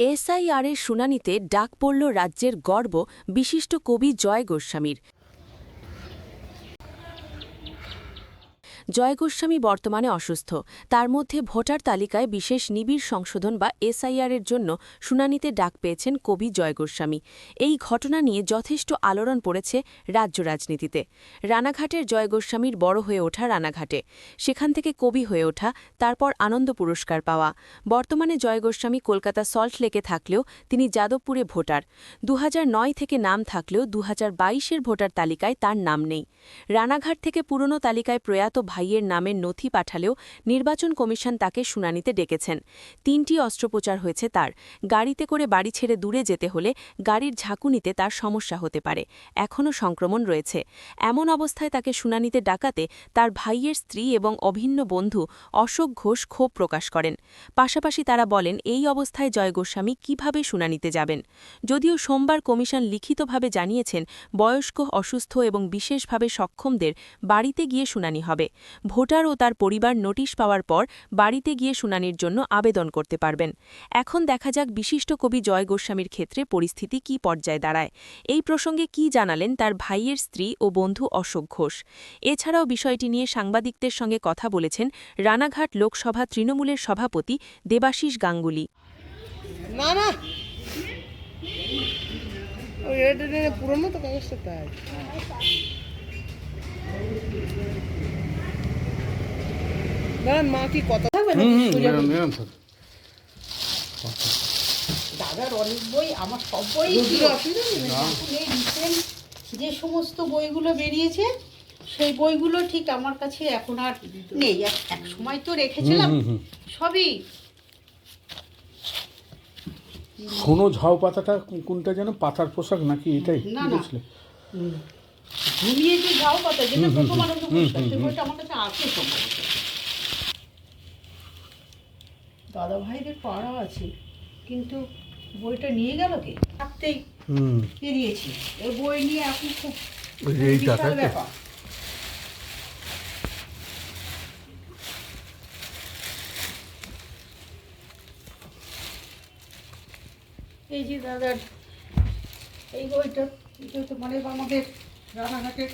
এসআইআরের শুনানিতে ডাক পড়ল রাজ্যের গর্ব বিশিষ্ট কবি জয় গোস্বামীর। জয় গোস্বামী বর্তমানে অসুস্থ। তার মধ্যে ভোটার তালিকায় বিশেষ নিবিড় সংশোধন বা এসআইআরের জন্য শুনানিতে ডাক পেয়েছেন কবি জয় গোস্বামী। এই ঘটনা নিয়ে যথেষ্ট আলোড়ন পড়েছে রাজ্য রাজনীতিতে। রানাঘাটের জয় গোস্বামীর বড় হয়ে ওঠা রানাঘাটে। সেখান থেকে কবি হয়ে ওঠা, তারপর আনন্দ পুরস্কার পাওয়া। বর্তমানে জয় গোস্বামী কলকাতা সল্ট লেকে থাকলেও তিনি যাদবপুরে ভোটার। দু হাজার নয় থেকে নাম থাকলেও দু এর ভোটার তালিকায় তার নাম নেই। রানাঘাট থেকে পুরনো তালিকায় প্রয়াত ভাইয়ের নামের নথি পাঠালেও নির্বাচন কমিশন তাকে শুনানিতে ডেকেছেন। তিনটি অস্ত্রোপচার হয়েছে তার। গাড়িতে করে বাড়ি ছেড়ে দূরে যেতে হলে গাড়ির ঝাঁকুনিতে তার সমস্যা হতে পারে। এখনও সংক্রমণ রয়েছে। এমন অবস্থায় তাকে শুনানিতে ডাকাতে তার ভাইয়ের স্ত্রী এবং অভিন্ন বন্ধু অশোক ঘোষ ক্ষোভ প্রকাশ করেন। পাশাপাশি তারা বলেন, এই অবস্থায় জয় গোস্বামী কীভাবে শুনানিতে যাবেন? যদিও সোমবার কমিশন লিখিতভাবে জানিয়েছেন, বয়স্ক, অসুস্থ এবং বিশেষভাবে সক্ষমদের বাড়িতে গিয়ে শুনানি হবে। ভোটার ও তার পরিবার নোটিশ পাওয়ার পর বাড়িতে গিয়ে শুনানির জন্য আবেদন করতে পারবেন। এখন দেখা যাক বিশিষ্ট কবি জয় গোস্বামীর ক্ষেত্রে পরিস্থিতি কী পর্যায়ে দাঁড়ায়। এই প্রসঙ্গে কি জানালেন তার ভাইয়ের স্ত্রী ও বন্ধু অশোক ঘোষ। এছাড়াও বিষয়টি নিয়ে সাংবাদিকদের সঙ্গে কথা বলেছেন রানাঘাট লোকসভা তৃণমূলের সভাপতি দেবাশিস গাঙ্গুলি। পুরনো তো কাগজটা তাই। দাঁড়ান মা কি কথা থাকবে? দাদার অনেক বই আমার সব বই যে সমস্ত বইগুলো বেরিয়েছে সেই বইগুলো ঠিক আমার কাছে এখন আর নেই। এক- সময় তো রেখেছিলাম সবই। শোনো ঝাউ পাতাটা কোনটা যেন পাতার পোশাক নাকি এটাই কি ঘুমিয়ে যে যাও কথা যেটা প্রথম আনন্দ পুরস্কার বইটা আমার কাছে আছে সম্ভবত। দাদা ভাইদের পাড়া আছে কিন্তু বইটা নিয়ে গেল কে? থাকতেই বেরিয়েছি এই বই নিয়ে এখন খুব বিশাল ব্যাপার। এই যে দাদার এই বইটা এটা তো মানে আমাদের রানাঘাটের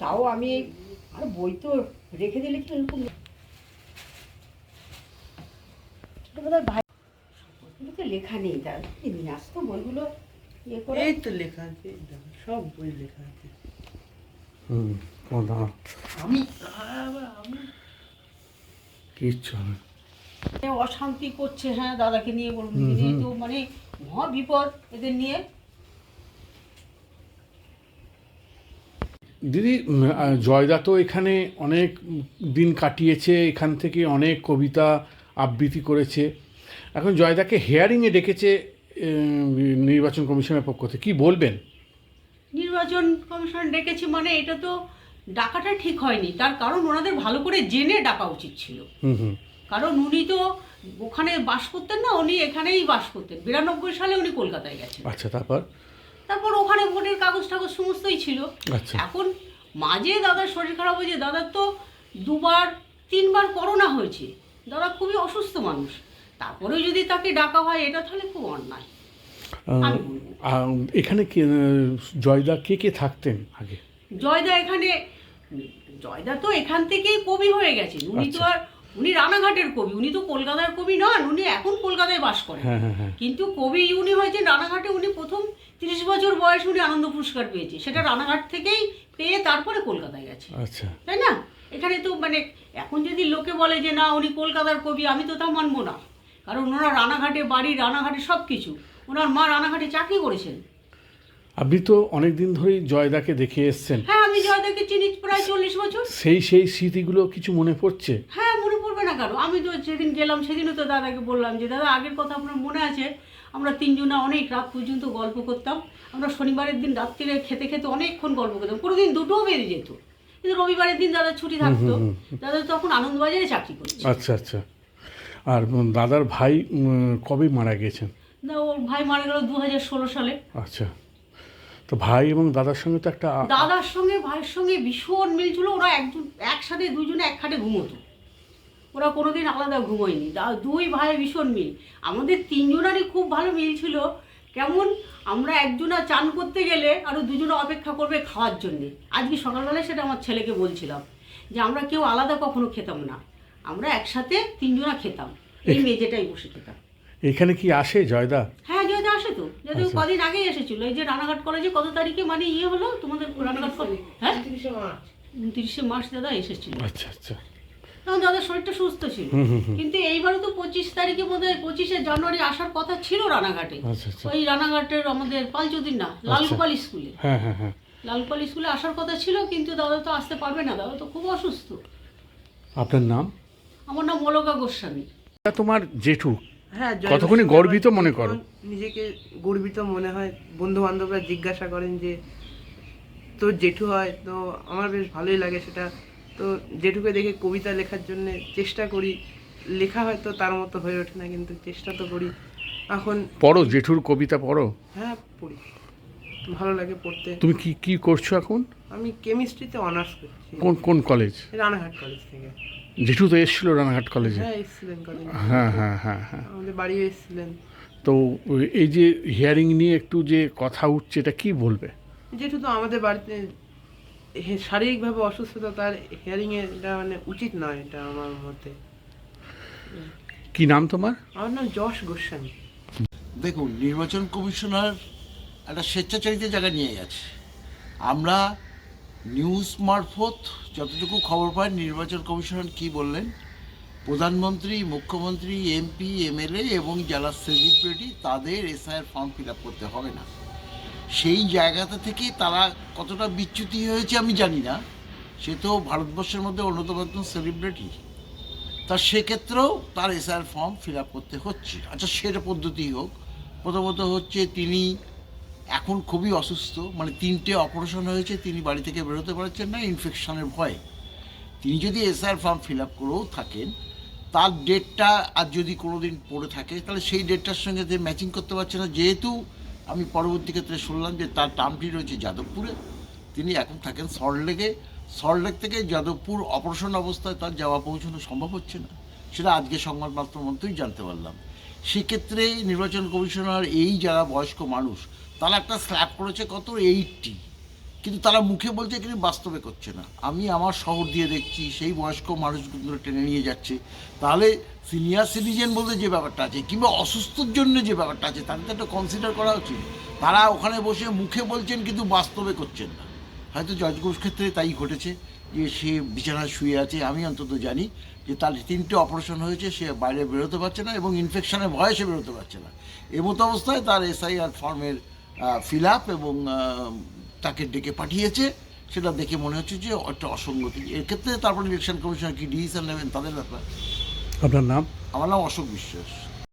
তাও আমি এই- আর বই তো রেখে দিলে কি এরকম? ভাই লেখা নেই দাদা নিয়ে আসতো বইগুলো ইয়ে করে? এই তো লেখা আছে সব বই লেখা আছে। হুম আমি কিচ্ছু হবে অশান্তি করছে হ্যাঁ দাদাকে নিয়ে বলুন। তো মানে মহা বিপদ এদের নিয়ে। দিদি জয়দা তো এখানে অনেক দিন কাটিয়েছে এখান থেকে অনেক কবিতা আবৃত্তি করেছে। এখন জয়দাকে হেয়ারিংয়ে ডেকেছে নির্বাচন কমিশনের পক্ষ থেকে। কী বলবেন? নির্বাচন কমিশন ডেকেছি মানে এটা তো ডাকাটা ঠিক হয়নি। তার কারণ ওনাদের ভালো করে জেনে ডাকা উচিত ছিল। হুম হুম। কারণ উনি তো ওখানে বাস করতেন না উনি এখানেই বাস করতেন। বিরানব্বই সালে উনি কলকাতায় গেছেন। আচ্ছা তারপর? তারপর ওখানে ভোটের কাগজ টাগজ সমস্তই ছিল। আচ্ছা। এখন মাঝে দাদার শরীর খারাপ হয়েছে দাদার তো দুবার তিনবার করোনা হয়েছে। দাদা খুবই অসুস্থ মানুষ। তারপরেও যদি তাকে ডাকা হয় এটা তাহলে খুব অন্যায়। এখানে কে জয়দা কে কে থাকতেন আগে? জয়দা এখানে জয়দা তো এখান থেকেই কবি হয়ে গেছেন। উনি তো আচ্ছা। আর উনি রানাঘাটের কবি উনি তো কলকাতার কবি নন উনি এখন কলকাতায় বাস করেন। হ্যাঁ হ্যাঁ হ্যাঁ। কিন্তু কবি উনি হয়েছেন রানাঘাটে উনি প্রথম তিরিশ বছর বয়সে উনি আনন্দ পুরস্কার পেয়েছে। সেটা রানাঘাট থেকেই পেয়ে তারপরে কলকাতায় গেছে। আচ্ছা। তাই না? এখানে তো মানে এখন যদি লোকে বলে যে না উনি কলকাতার কবি আমি তো তা মানবো না। কারণ ওনারা রানাঘাটে বাড়ি রানাঘাটে সব কিছু ওনার মা রানাঘাটে চাকরি করেছেন। আপনি তো অনেক দিন ধরেই জয়দাকে দেখে এসছেন। হ্যাঁ আমি জয়দাকে চিনি প্রায় চল্লিশ বছর। সেই সেই স্মৃতিগুলো কিছু মনে পড়ছে? হ্যাঁ কেন আমি তো যেদিন গেলাম সেদিনও তো দাদাকে বললাম যে দাদা আগের কথা আপনার মনে আছে? আমরা তিনজনে অনেক রাত পর্যন্ত গল্প করতাম। আমরা শনিবারের দিন রাত্রিরে খেতে খেতে অনেকক্ষণ গল্প করতাম। কোনো দিন দুটোও বেরিয়ে যেত। কিন্তু রবিবারের দিন দাদা ছুটি থাকতো। দাদা তখন আনন্দবাজারে চাকরি করছে। আচ্ছা আচ্ছা। আর দাদার ভাই কবে মারা গিয়েছেন না ওর ভাই মারা গেল দু হাজার ষোলো সালে। আচ্ছা। তো ভাই এবং দাদার সঙ্গে তো একটা দাদার সঙ্গে ভাইয়ের সঙ্গে ভীষণ মিল ছিল। ওরা একজন একসাথে দুজনে এক খাটে ঘুমোতো। ওরা কোনোদিন আলাদা ঘুমোয়নি। দুই ভাই ভীষণ মিল। আমাদের তিনজনারই খুব ভালো মিল ছিল। কেমন? আমরা একজনা চান করতে গেলে আরও দুজনে অপেক্ষা করবে খাওয়ার জন্যে। আজকে সকালবেলায় সেটা আমার ছেলেকে বলছিলাম যে আমরা কেউ আলাদা কখনো খেতাম না। আমরা একসাথে তিনজনা খেতাম। এই মেজেটাই বসে খেতাম। এখানে কি আসে জয়দা? হ্যাঁ জয়দা আসে তো। যদি আচ্ছা। কদিন আগেই এসেছিল। এই যে রানাঘাট কলেজে কত তারিখে? মানে ইয়ে হলো তোমাদের রানাঘাট কলেজ? হ্যাঁ? উনত্রিশে মার্চ দাদা এসেছিল। আচ্ছা আচ্ছা। তখন দাদার শরীরটা সুস্থ ছিল। কিন্তু এইবারও তো পঁচিশ তারিখে বোধ হয় পঁচিশে জানুয়ারি আসার কথা ছিল রানাঘাটে। আচ্ছা আচ্ছা। ওই রানাঘাটের আমাদের পালচুদিন না লালগোপাল স্কুলে। হ্যাঁ হ্যাঁ হ্যাঁ। লালগোপাল স্কুলে আসার কথা ছিল কিন্তু দাদা তো আসতে পারবে না দাদা তো খুব অসুস্থ। আপনার নাম? আমার নাম অলকা গোস্বামী। তোমার জেঠু। হ্যাঁ জয় গর্বিত মনে করো? নিজেকে গর্বিত মনে হয়। বন্ধু বান্ধবরা জিজ্ঞাসা করেন যে তোর জেঠু হয়? তো আমার বেশ ভালোই লাগে সেটা তো যেটুকু দেখে কবিতা লেখার জন্য চেষ্টা করি লেখা হয়তো তার মতো হয়ে ওঠে না কিন্তু চেষ্টা তো করি। এখন পড়ো জেঠুর কবিতা পড়ো? হ্যাঁ পড়ি। ভালো লাগে পড়তে। তুমি কি কি করছ এখন? আমি কেমিস্ট্রিতে অনার্স করছি। কোন কোন কলেজ? রানাঘাট কলেজ থেকে। জেঠু তো এসেছিল রানাঘাট কলেজে। হ্যাঁ এসেছিলেন কলেজ। হ্যাঁ হ্যাঁ হ্যাঁ হ্যাঁ। আমাদের বাড়িও এসেছিলেন। তো এই যে হিয়ারিং নিয়ে একটু যে কথা উঠছে এটা কি বলবে? যেহেতু তো আমাদের বাড়িতে শারীরিকভাবে অসুস্থতা তার হিয়ারিংয়ে এটা মানে উচিত নয় এটা আমার মতে। কি নাম তোমার? আমার নাম যশ গোস্বামী। দেখুন নির্বাচন কমিশনার একটা স্বেচ্ছাচারিতার জায়গা নিয়ে গেছে। আমরা নিউজ মারফত যতটুকু খবর পাই নির্বাচন কমিশনার কি বললেন? প্রধানমন্ত্রী মুখ্যমন্ত্রী এমপি এমএলএ এবং যারা সেলিব্রিটি তাদের এসআইয়ের ফর্ম ফিল আপ করতে হবে না। সেই জায়গাটা থেকে তারা কতটা বিচ্যুতি হয়েছে আমি জানি না। সে তো ভারতবর্ষের মধ্যে অন্যতম একজন সেলিব্রিটি তা সেক্ষেত্রেও তার এসআর ফর্ম ফিল আপ করতে হচ্ছে। আচ্ছা সেটা পদ্ধতি হোক। প্রথমত হচ্ছে তিনি এখন খুবই অসুস্থ। মানে তিনটে অপারেশন হয়েছে, তিনি বাড়ি থেকে বেরোতে পারছেন না ইনফেকশনের ভয়ে। তিনি যদি এসআর ফর্ম ফিল আপ করেও থাকেন, তার ডেটটা আর যদি কোনো দিন পড়ে থাকে, তাহলে সেই ডেটটার সঙ্গে যে ম্যাচিং করতে পারছে না, যেহেতু আমি পরবর্তী ক্ষেত্রে শুনলাম যে তার টার্মটি রয়েছে যাদবপুরে। তিনি এখন থাকেন সল্টলেকে সল্টলেক থেকে যাদবপুর অপারেশন অবস্থায় তার যাওয়া পৌঁছানো সম্ভব হচ্ছে না। সেটা আজকে সংবাদ মাত্র মধ্যেই জানতে পারলাম। সেক্ষেত্রে নির্বাচন কমিশনার এই যারা বয়স্ক মানুষ, তারা একটা স্ল্যাব করেছে কত? এইটটি কিন্তু তারা মুখে বলছে কিন্তু বাস্তবে করছে না। আমি আমার শহর দিয়ে দেখছি, সেই বয়স্ক মানুষগুলো টেনে নিয়ে যাচ্ছে। তাহলে সিনিয়র সিটিজেন বলতে যে ব্যাপারটা আছে, কিংবা অসুস্থর জন্য যে ব্যাপারটা আছে, তাদের তো একটা কনসিডার করা উচিত। তারা ওখানে বসে মুখে বলছেন কিন্তু বাস্তবে করছেন না। হয়তো জজ ঘোষ ক্ষেত্রে তাই ঘটেছে যে সে বিছানায় শুয়ে আছে, আমি অন্তত জানি যে তার তিনটে অপারেশন হয়েছে, সে বাইরে বেরোতে পারছে না এবং ইনফেকশনের ভয়ে সে বেরোতে পারছে না। এমতো অবস্থায় তার এসআইআর ফর্মের ফিল আপ এবং তাকে ডেকে পাঠিয়েছে সেটা দেখে মনে হচ্ছে যে একটা অসঙ্গতি। এক্ষেত্রে তারপরে ইলেকশন কমিশন কি ডিসিশন নেবেন তাদের ব্যাপার। আপনার নাম? আমার নাম অশোক বিশ্বাস।